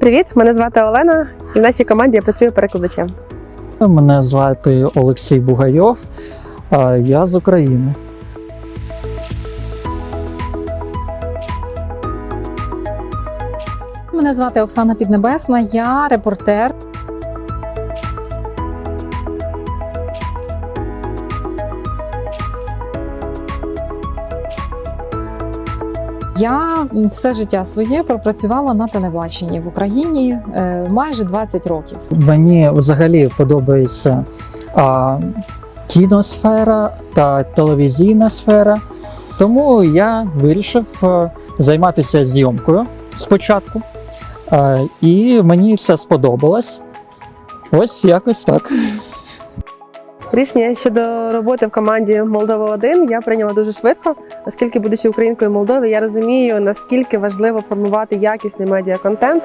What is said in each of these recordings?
Привіт, мене звати Олена, і в нашій команді я працюю перекладачем. Мене звати Олексій Бугайов, а я з України. Мене звати Оксана Піднебесна, я репортер. Я все життя своє пропрацювала на телебаченні в Україні е, майже 20 років. Мені взагалі подобається а, кіносфера та телевізійна сфера, тому я вирішив займатися зйомкою спочатку. А, і мені все сподобалось. Ось якось так. Рішення щодо роботи в команді Молдова 1 я прийняла дуже швидко, оскільки, будучи українкою Молдови, я розумію, наскільки важливо формувати якісний медіаконтент.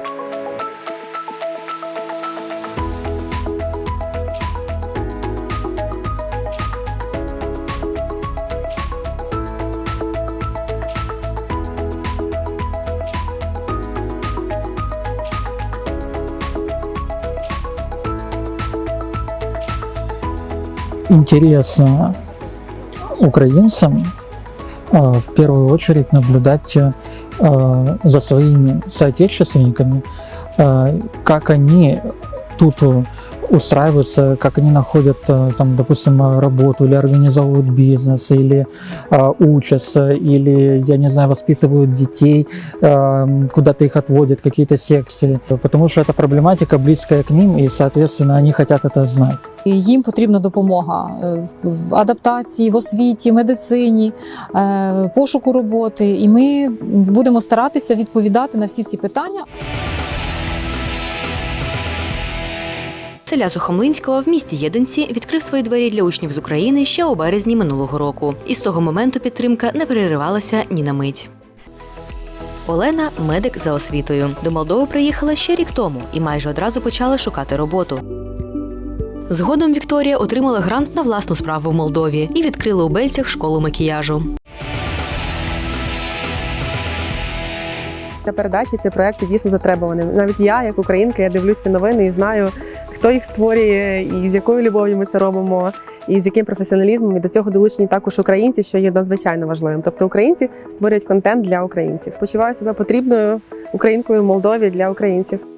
Интересно украинцам э, в первую очередь наблюдать э, за своими соотечественниками, э, как они тут э, устраиваются, как они находят, э, там, допустим, э, работу или организовывают бизнес, или э, учатся, или, я не знаю, воспитывают детей, э, куда-то их отводят, какие-то секции, потому что эта проблематика близкая к ним, и, соответственно, они хотят это знать. І Їм потрібна допомога е, в- в адаптації, в освіті, медицині, е, пошуку роботи. І ми будемо старатися відповідати на всі ці питання. Селя Сухомлинського в місті Єдинці відкрив свої двері для учнів з України ще у березні минулого року. І з того моменту підтримка не переривалася ні на мить. Олена медик за освітою. До Молдови приїхала ще рік тому і майже одразу почала шукати роботу. Згодом Вікторія отримала грант на власну справу в Молдові і відкрила у Бельцях школу макіяжу. Для передачі ці проекти дійсно затребувані. Навіть я, як українка, я дивлюсь ці новини і знаю, хто їх створює, і з якою любов'ю ми це робимо, і з яким професіоналізмом. І до цього долучені також українці, що є надзвичайно важливим. Тобто українці створюють контент для українців. Почуваю себе потрібною українкою в Молдові для українців.